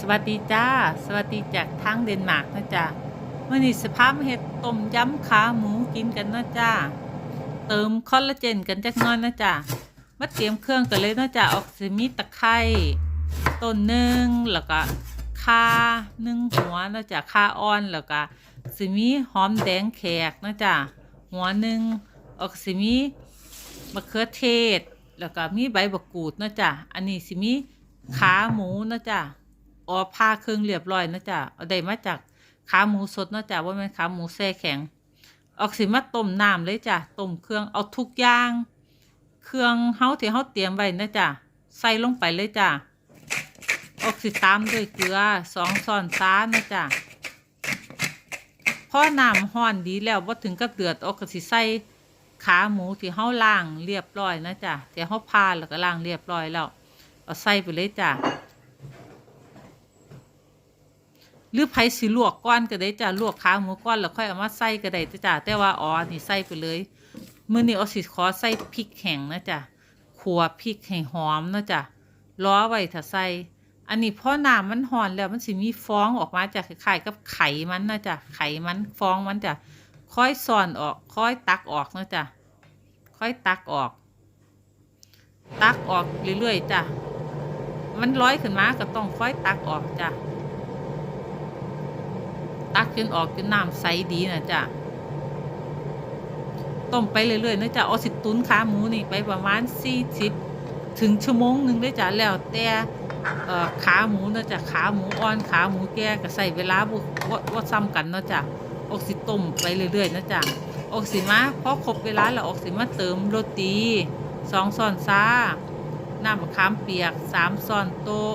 สวัสดีจ้า สวัสดีจากทางเดนมาร์กนะจ๊ะเมื่อนี้สภาพเห็ดต้มยำขาหมูกินกันนะจ้าเติมคอลลาเจนกันจักน้อยนะจ๊ะมาเตรียมเครื่องกันเลยนะจ๊ะออกซิมีตะไคร้ต้นหนึ่งแล้วก็ข่าหนึ่งหัวนะจ๊ะข่าอ่อนแล้วก็สิมีหอมแดงแขกนะจ๊ะหัวหนึ่งออกซิมีมะเขือเทศ แล้วก็มีใบบักกูดนะจ๊ะอันนี้สิมีขาหมูนะจ๊ะ อ๋อผ้าเครื่องเรียบร้อยนะจ๊ะเอาได้มาจากขาหมูสดนะจ๊ะว่าเป็นขาหมูแช่แข็งออกสิมาต้มน้ำเลยจ้ะต้มเครื่องเอาทุกอย่าง เครื่องเฮาที่เฮาเตรียมไว้นะจ๊ะใส่ลงไปเลยจ้ะออกสิตามด้วยเกลือสองช้อนซ้านะจ๊ะพอน้ำห้อนดีแล้วว่าถึงกับเดือดออกสิใส่ขาหมูที่เฮาล้างเรียบร้อยนะจ๊ะที่เฮาพาแล้วก็ล้างเรียบร้อยแล้วเอาใส่ไปเลยจ้ะ หรือไผสิลวกก้อนก็ได้จ้ะลวกขาหมูก้อนแล้วค่อยเอามาใส่ก็ได้จ้ะแต่ว่าอ๋อนี่ใส่ไปเลยมื้อนี้เอาสิขอใส่พริกแห้งนะจ๊ะขัวพริกให้หอมนะจ๊ะล้อไว้ถ้าใส่อันนี้พอน้ำมันห่อนแล้วมันสิมีฟองออกมาจากคล้ายๆกับไข่มันนะจ๊ะไข่มันฟองมันจ้ะค่อยซ่อนออกค่อยตักออกนะจ๊ะค่อยตักออก ตักออกเรื่อยๆจ้ะมันร้อยขึ้นมาก็ต้องค่อยตักออกจ้ะ ตักจนออกจนน้ำใสดีนะจ๊ะต้มไปเรื่อยๆนะจ๊ะเอาสิตุนขาหมูนี่ไปประมาณ40ถึงชั่วโมงหนึ่งเลยจ้ะแล้วแต่ขาหมูนะจ๊ะขาหมูอ่อนขาหมูแก่ก็ใส่เวลาบ่บ่บ่ซ้ำกันเนาะจ้ะออกสิต้มไปเรื่อยๆนะจ๊ะออกสิมาพอครบเวลาแล้วออกสิมาเติมโรตีสองช้อนซาน้ำมะขามเปียกสามช้อนโต๊ะ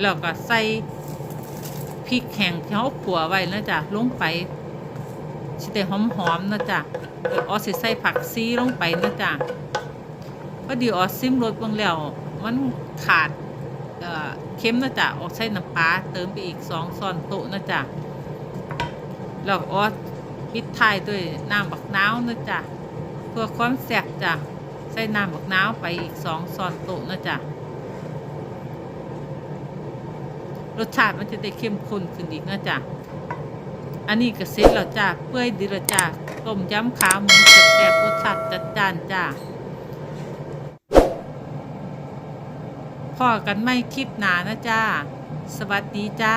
แล้วก็ใส่ พริกแห้งที่เขาขัวไว้นะจ๊ะลงไปสิได้หอมๆนะจ๊ะเดี๋ยวออสิใส่ผักซีลงไปนะจ๊ะก็ดีออซิมรสบางแล้วมันขาดเอ่อเค็มนะจ๊ะออกใส่น้ำปลาเติมไปอีกสองช้อนโต๊ะนะจ๊ะแล้วออปิดท้ายด้วยน้ำบักน้าวนะจ๊ะเพื่อความแซ่บจ้ะใส่น้ำบักน้าวไปอีกสองช้อนโต๊ะนะจ๊ะ รสชาติมันจะได้เข้มข้นขึ้นอีกนะจ๊ะอันนี้ก็เซ็ตแล้วจ้าเปื่อยดีแล้วจ้าต้มยำขาหมูแซ่บๆรสชาติจัดจ้านจ้าพอกันไม่คลิปหนานะจ้า สวัสดีจ้า